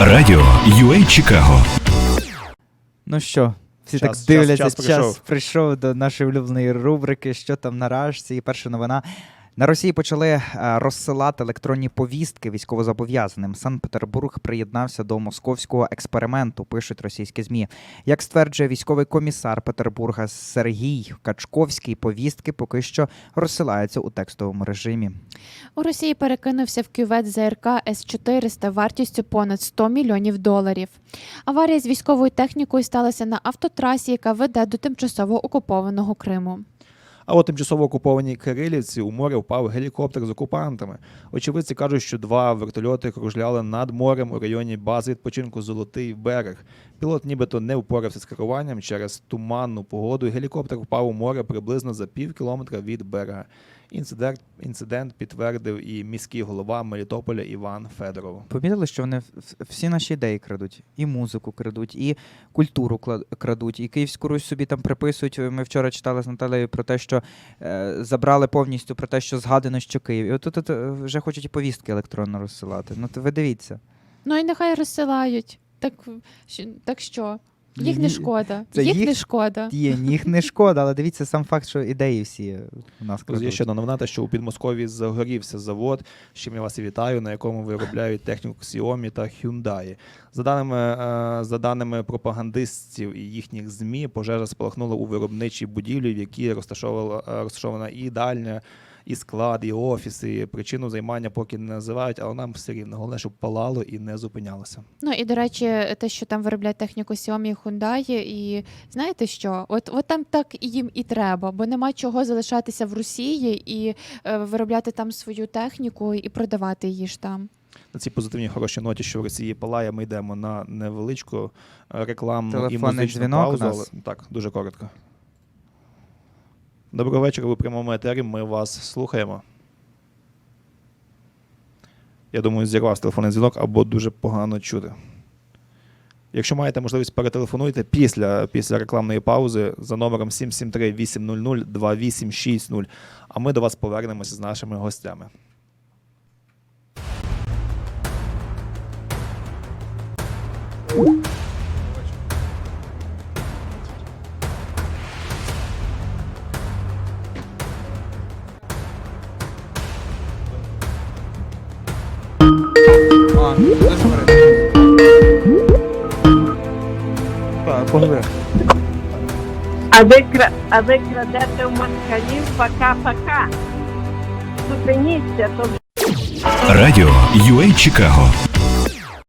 Радіо UA Чикаго. Ну що, всі Час- так дивляться, час- час, час прийшов. прийшов до нашої улюбленої рубрики, що там на рашці. І перша новина. На Росії почали е, розсилати електронні повістки військовозобов'язаним. Санкт-Петербург приєднався до московського експерименту, пишуть російські змі. Як стверджує військовий комісар Петербурга Сергій Качковський, повістки поки що розсилаються у текстовому режимі. У Росії перекинувся в кювет ЗРК С-400 вартістю понад 100 мільйонів доларів. Аварія з військовою технікою сталася на автотрасі, яка веде до тимчасово окупованого Криму. А от тимчасово окупованій Кирилівці у море впав гелікоптер з окупантами. Очевидці кажуть, що два вертольоти кружляли над морем у районі бази відпочинку Золотий берег. Пілот нібито не впорався з керуванням через туманну погоду. Гелікоптер впав у море приблизно за пів кілометра від берега. Інцидент, інцидент підтвердив і міський голова Мелітополя Іван Федоров. Помітили, що вони всі наші ідеї крадуть, і музику крадуть, і культуру крадуть, і Київську Русь собі там приписують. Ми вчора читали з Наталею про те, що е, забрали повністю про те, що згадано, що Київ. І от тут е, вже хочуть і повістки електронно розсилати. Ну то ви дивіться. Ну і нехай розсилають. Так, так що? Їх не шкода. це їх, їх- не шкода. Є, їх не шкода, але дивіться сам факт, що ідеї всі у нас Друзі, Є крадуть. ще одна новина, те, що у Підмосков'ї загорівся завод, з чим я вас і вітаю, на якому виробляють техніку Xiaomi та Hyundai. За даними, е, за даними пропагандистів і їхніх ЗМІ, пожежа спалахнула у виробничій будівлі, в якій розташовувала- е, розташована і дальня, і склад, і офіси. Причину займання поки не називають, але нам все рівно. Головне, щоб палало і не зупинялося. Ну і до речі, те, що там виробляють техніку Xiaomi і Hyundai, і знаєте що? От, от там так і їм і треба, бо нема чого залишатися в Росії і е, виробляти там свою техніку і продавати її ж там. На цій позитивній хорошій ноті, що в Росії палає, ми йдемо на невеличку е, рекламну і Телефонний музичну дзвінок у паузу. нас. Але, так, дуже коротко. Доброго вечора, ви в прямому етері. Ми вас слухаємо. Я думаю, зірвав телефонний дзвінок або дуже погано чути. Якщо маєте можливість, перетелефонуйте після, після рекламної паузи за номером 773-800-2860, а ми до вас повернемося з нашими гостями. А, дуже говорити. Так, поговори. А ви, кра- а ви крадете у москалів пока-пока. Зупиніться, то Радіо UA Чикаго.